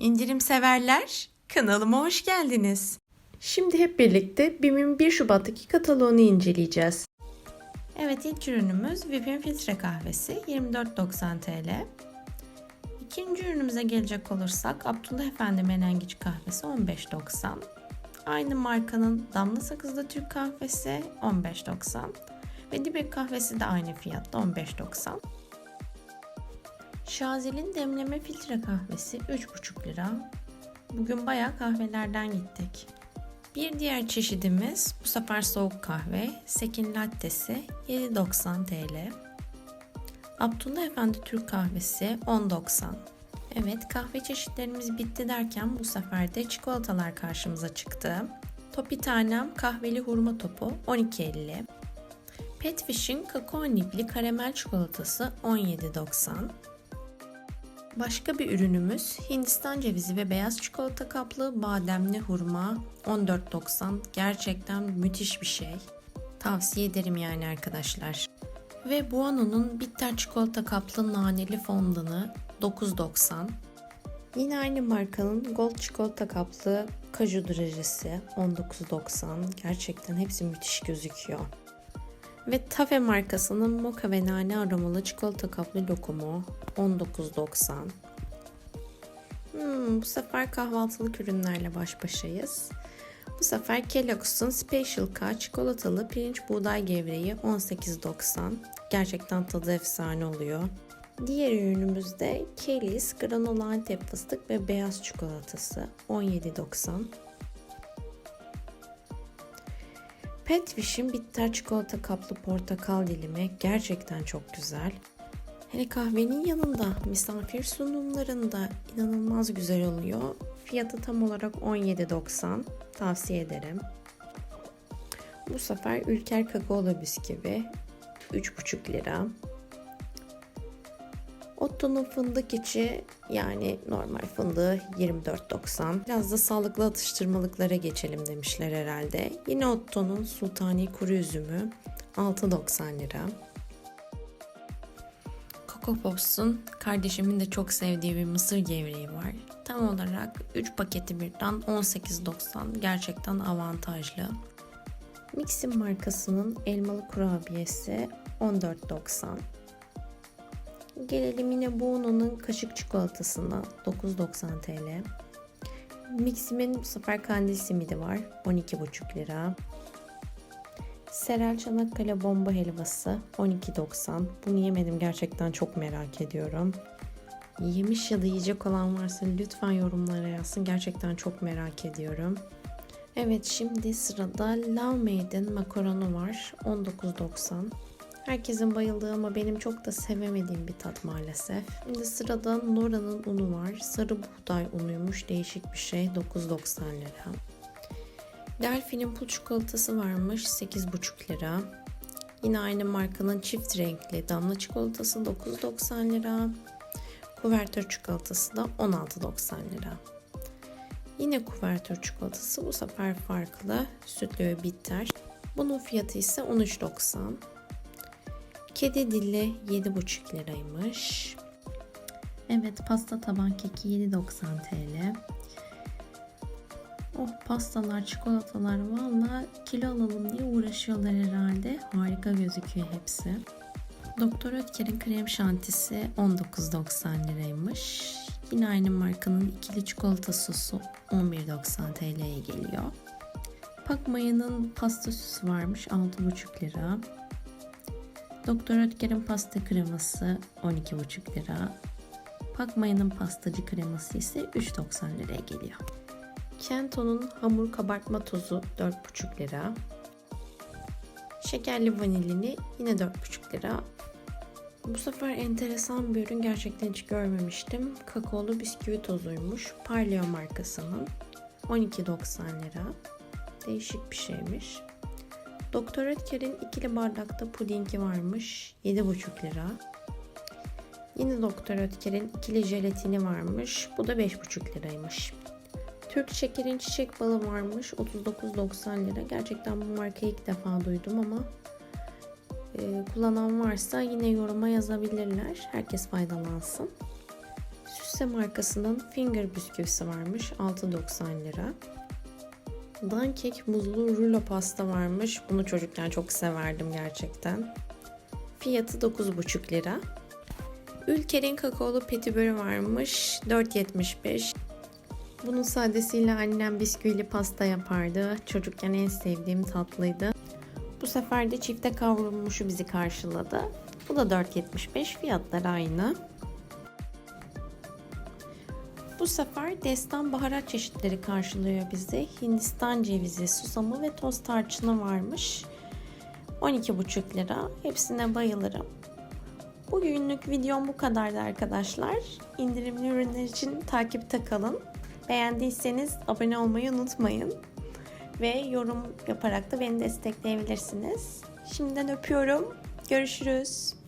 İndirim severler, kanalıma hoş geldiniz. Şimdi hep birlikte BİM'in 1 Şubat'taki kataloğunu inceleyeceğiz. Evet ilk ürünümüz Vip'in filtre kahvesi 24.90 TL. İkinci ürünümüze gelecek olursak Abdullah Efendi Menengiç kahvesi 15.90. Aynı markanın Damla Sakızlı Türk kahvesi 15.90. Ve Dibek kahvesi de aynı fiyatta 15.90. Şazel'in demleme filtre kahvesi 3,5 lira. Bugün bayağı kahvelerden gittik. Bir diğer çeşidimiz bu sefer soğuk kahve. Sekin lattesi 7.90 TL. Abdullah Efendi Türk kahvesi 10.90. Evet kahve çeşitlerimiz bitti derken bu sefer de çikolatalar karşımıza çıktı. Topi tanem kahveli hurma topu 12.50. Petfish'in kakao nipli karamel çikolatası 17.90. Başka bir ürünümüz Hindistan cevizi ve beyaz çikolata kaplı bademli hurma 14.90. Gerçekten müthiş bir şey. Tavsiye ederim yani arkadaşlar. Ve Buono'nun bitter çikolata kaplı naneli fondını 9.90. Yine aynı markanın Gold çikolata kaplı kaju drajesi 19.90. Gerçekten hepsi müthiş gözüküyor. Ve Tafe markasının moka ve nane aromalı çikolata kaplı lokumu 19.90. Hmm, bu sefer kahvaltılık ürünlerle baş başayız. Bu sefer Kellogg's'un Special K çikolatalı pirinç buğday gevreği 18.90. Gerçekten tadı efsane oluyor. Diğer ürünümüz de Kelly's granola antep fıstık ve beyaz çikolatası 17.90. Petfish'in bitter çikolata kaplı portakal dilimi gerçekten çok güzel. Hele kahvenin yanında misafir sunumlarında inanılmaz güzel oluyor. Fiyatı tam olarak 17.90. Tavsiye ederim. Bu sefer Ülker kakaolu bisküvi 3,5 lira. Otto'nun fındık içi yani normal fındığı 24.90. Biraz da sağlıklı atıştırmalıklara geçelim demişler herhalde. Yine Otto'nun sultani kuru üzümü 6.90 lira. Coco Pops'un kardeşimin de çok sevdiği bir mısır gevreği var. Tam olarak 3 paketi birden 18.90 gerçekten avantajlı. Mixin markasının elmalı kurabiyesi 14.90. Gelelim yine Buono'nun kaşık çikolatasına 9.90 TL. Mixim'in bu sefer kandil simidi var 12,5 lira. Serel Çanakkale bomba helvası 12.90. Bunu yemedim gerçekten çok merak ediyorum. Yemiş ya da yiyecek olan varsa lütfen yorumlara yazsın. Gerçekten çok merak ediyorum. Evet şimdi sırada Love Made'in makaronu var 19.90. Herkesin bayıldığı ama benim çok da sevemediğim bir tat maalesef. Şimdi sırada Nora'nın unu var. Sarı buğday unuymuş. Değişik bir şey. 9.90 lira. Delfin'in pul çikolatası varmış. 8.5 lira. Yine aynı markanın çift renkli damla çikolatası 9.90 lira. Kuvertür çikolatası da 16.90 lira. Yine kuvertür çikolatası bu sefer farklı. Sütlü ve bitter. Bunun fiyatı ise 13.90. Kedi dili 7,5 liraymış. Evet pasta taban keki 7,90 TL. Oh pastalar, çikolatalar valla kilo alalım diye uğraşıyorlar herhalde. Harika gözüküyor hepsi. Doktor Ötker'in krem şantisi 19,90 liraymış. Yine aynı markanın ikili çikolata sosu 11,90 TL'ye geliyor. Pakmaya'nın pasta süsü varmış 6,5 lira. Doktor Ötker'in pasta kreması 12,5 lira. Pakmaya'nın pastacı kreması ise 3,90 liraya geliyor. Kento'nun hamur kabartma tozu 4,5 lira. Şekerli vanilini yine 4,5 lira. Bu sefer enteresan bir ürün gerçekten hiç görmemiştim. Kakaolu bisküvi tozuymuş. Parleo markasının 12,90 lira. Değişik bir şeymiş. Doktor Ötker'in ikili bardakta pudingi varmış. 7,5 lira. Yine Doktor Ötker'in ikili jelatini varmış. Bu da 5,5 liraymış. Türk Şeker'in çiçek balı varmış. 39,90 lira. Gerçekten bu markayı ilk defa duydum ama e, kullanan varsa yine yoruma yazabilirler. Herkes faydalansın. Süs Buse markasının finger bisküvisi varmış 6.90 lira. Dankek muzlu rulo pasta varmış. Bunu çocukken çok severdim gerçekten. Fiyatı 9,5 lira. Ülker'in kakaolu petibörü varmış 4.75. Bunun sadesiyle annem bisküvili pasta yapardı. Çocukken en sevdiğim tatlıydı. Bu sefer de çifte kavrulmuşu bizi karşıladı. Bu da 4.75 fiyatlar aynı. Bu sefer destan baharat çeşitleri karşılıyor bizi. Hindistan cevizi, susamı ve toz tarçını varmış. 12,5 lira. Hepsine bayılırım. Bugünlük videom bu kadardı arkadaşlar. İndirimli ürünler için takipte kalın. Beğendiyseniz abone olmayı unutmayın. Ve yorum yaparak da beni destekleyebilirsiniz. Şimdiden öpüyorum. Görüşürüz.